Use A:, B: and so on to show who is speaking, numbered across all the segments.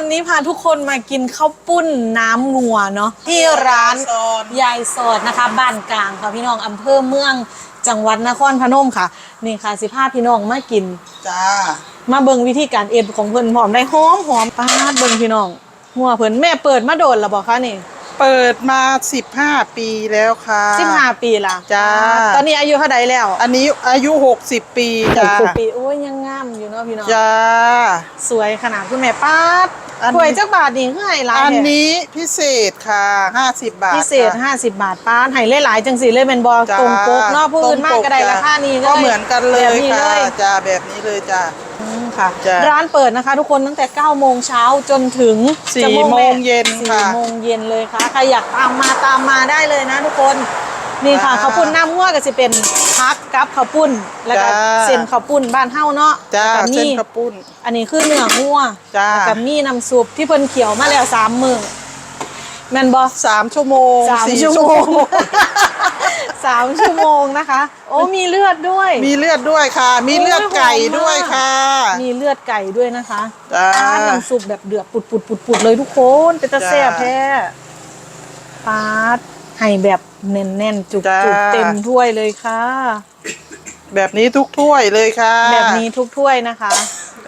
A: วันนี้พาทุกคนมากินข้าวปุ้นน้ำงัวเนาะที่ร้าน
B: โซน
A: ยายสอดนะคะ บ้านกลางค่ะพี่น้องอำเภอเมืองจังหวัดนครพนมค่ะ นี่ค่ะสิพาพี่น้องมากิน
B: จ้า
A: มาเบิ่งวิธีการเอ็ดของเพิ่นหอมได้หอมหอมปาดเบิ่งพี่น้องหัวเพิ่นแม่เปิดมาโดนแล้วบอกคะนี่
B: เปิดมา 15 ปีแล้วค่ะ
A: สิบห้าปีละ
B: จ้า
A: ตอนนี้อายุเท่าใดแล้ว
B: อันนี้อายุ 60 ปีจ้า
A: หกปีโอ้ยยังงามอยู่เนาะพี่น้อง
B: จ้า
A: สวยขนาดคุณแม่ปาด
B: อันนี้
A: ถ้วยจักบาทนี่คือให้หลาย
B: อัน
A: แท้
B: นี้พิเศษค่ะ 50 บาท
A: พิเศษ
B: ค่ะ
A: 50 บาทป้านให้หลายๆจังสีเลยเป็นบอ
B: จ้า
A: ตรงปกเนาะผู้อื่นมากก็ได้
B: ตงป
A: ราคานี้
B: ก็เหมือนกันเลย
A: แบบนี้
B: ค่ะ
A: เลย
B: จ้าแบบนี้เลยจ้า
A: อืมค่ะ
B: จ้า
A: ร้านเปิดนะคะ ทุกคนตั้งแต่9โมงเช้าจนถึง
B: สี่
A: จะ
B: โมงเย็น
A: สี่
B: ค่ะ
A: โมงเย็นเลยค่ะใครอยากตามมาตามมาได้เลยนะทุกคน นี่ค่ะ
B: จ้า
A: ข้าวปุ้นน้ำง่วก็จะเป็นพักกับข้าวปุ้นแล้วก็
B: จ้า
A: เส้นข้าวปุ้นบ้านเฮาเนาะ
B: จ้า
A: แล้วก็
B: เส้น
A: มี
B: ข้าวปุ้น
A: อันนี้คือเนื้องัว
B: จ้า
A: แล้วก็มีน้ำซุปที่เพิ่นเขียวมาแล้วสามมื้อแม่นบ่
B: สามชั่วโมง
A: สาม
B: สี่
A: ชั่วโมง สามชั่วโมงนะคะ โอ้มีเลือดด้วย
B: มีเลือดด้วยค่ะ มีเลือดไก่ด้วยค่ะ
A: มีเลือดไก่ด้วยนะคะ
B: จ้า
A: ปาดน้ำซุปแบบเดือดปุดปุดปุดปุดเลยทุกคน เป็นตะ
B: จ้า
A: แซ่บแท้ปาด ให้แบบแน่นๆ จุก
B: จ้า
A: จุเต็มถ้วยเลยค่ะ
B: แบบนี้ทุกถ้วยเลยค่ะ
A: แบบนี้ทุกถ้วยนะคะ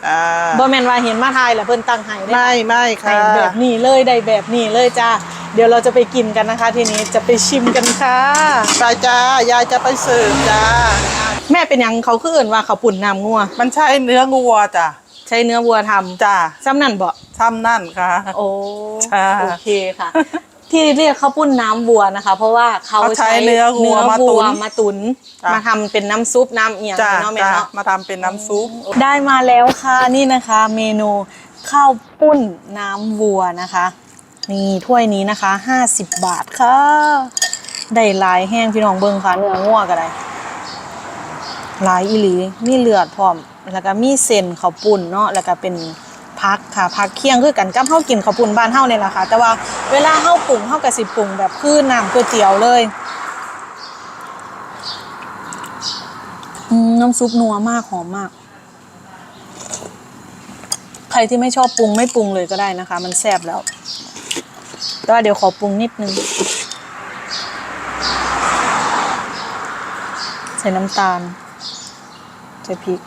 B: อ่า
A: บอแมนว่าเห็นมาทายแหละเพิ่นตั้งให้ได้
B: ไม่ไม่
A: ให้
B: ค่ะ
A: แบบนี้เลยได้แบบนี้เลยจ้าเดี๋ยวเราจะไปกินกันนะคะ ทีนี้จะไปชิมกันค่ะ
B: ไปจ้ายายจะไปเสิร์ฟจ้า
A: แม่เป็นหยังเขาคือเอื่นว่าเขาวปุ่นน้ำงัว
B: มันใช่เนื้องัวจ้ะ
A: ใช้เนื้อวัวทำ
B: จ้า
A: ซ้ำนั่นบ่
B: ซ้ำนั่นค่ะ
A: โอ้
B: ค่ะ
A: โอเคค่ะ ที่เรียกข้าวปุ้นน้ำวัวนะคะ เพราะว่าเขา
B: เขาใช้เนื้อวัวมาตุ๋น
A: มาตุน
B: จ้ะ
A: มาทำเป็นน้ำซุปน้ำเอียง
B: จ้า
A: เนาะแม่
B: จ้า
A: เนาะ
B: มาทำเป็นน้ำซุป
A: ได้มาแล้วค่ะนี่นะคะ เมนูข้าวปุ้นน้ำวัวนะคะ นี่ถ้วยนี้นะคะ 50 บาทค่ะ ได้หลายแห้งพี่น้องเบิ้งค่ะเนื้องัวก็ได้หลายอีหลีมีเลือดพร้อม แล้วก็มีเส้นข้าวปุ้นเนาะแล้วก็เป็นพักค่ะพักเคียงคือกันกับเฮากินข้าวปุ้นบ้านเฮาเนี่ยแหละค่ะ แต่ว่า เวลาเฮาปรุงเฮาก็สิปรุงแบบคือน้ำก๋วยเตี๋ยวเลยอืมน้ำซุปนัวมากหอมมาก ใครที่ไม่ชอบปรุงไม่ปรุงเลยก็ได้นะคะ มันแซ่บแล้วแต่ว่าเดี๋ยวขอปรุงนิดนึง ใส่น้ำตาล ใส่พริก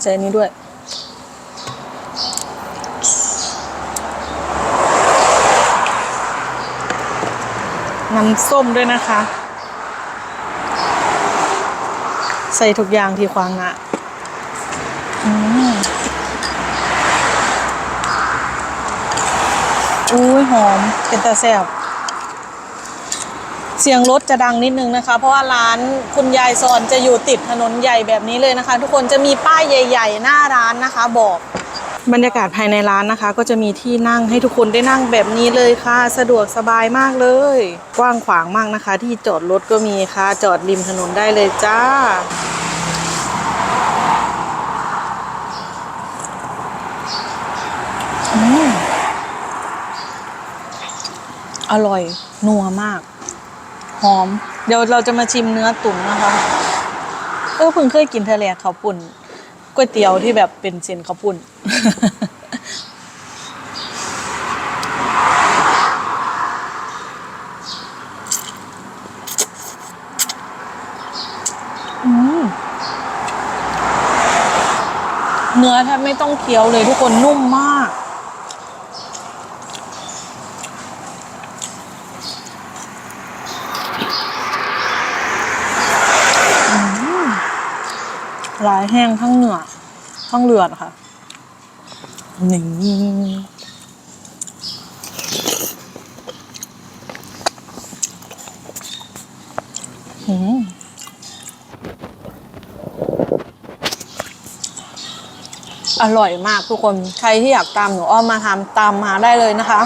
A: ใส่นี้ด้วย น้ำส้มด้วยนะคะ ใส่ทุกอย่างที่ขวางน้าอืมอุ้ยหอมเป็นตาแซ่บเสียงรถจะดังนิดนึงนะคะ เพราะว่าร้านคุณยายสอนจะอยู่ติดถนนใหญ่แบบนี้เลยนะคะ ทุกคนจะมีป้ายใหญ่ ๆ หน้าร้านนะคะบอก บรรยากาศภายในร้านนะคะ ก็จะมีที่นั่งให้ทุกคนได้นั่งแบบนี้เลยค่ะ สะดวกสบายมากเลย กว้างขวางมากนะคะ ที่จอดรถก็มีค่ะ จอดริมถนนได้เลยจ้าอร่อย นัวมาก หอม เดี๋ยวเราจะมาชิมเนื้อตุ๋นนะคะ เออเพิ่งเคยกินเทะเลขาวปุ่น ก๋วยเตี๋ยวที่แบบเป็นเส้นข้าวปุ่นเนื้อแทบไม่ต้องเคี้ยวเลยทุกคนนุ่มมาก ลายแห้งทั้งเหนือทั้งเลือดค่ะนี่หืมอร่อยมากทุกคน ใครที่อยากตามหนูอ้อมมาทำตามมาได้เลยนะคะ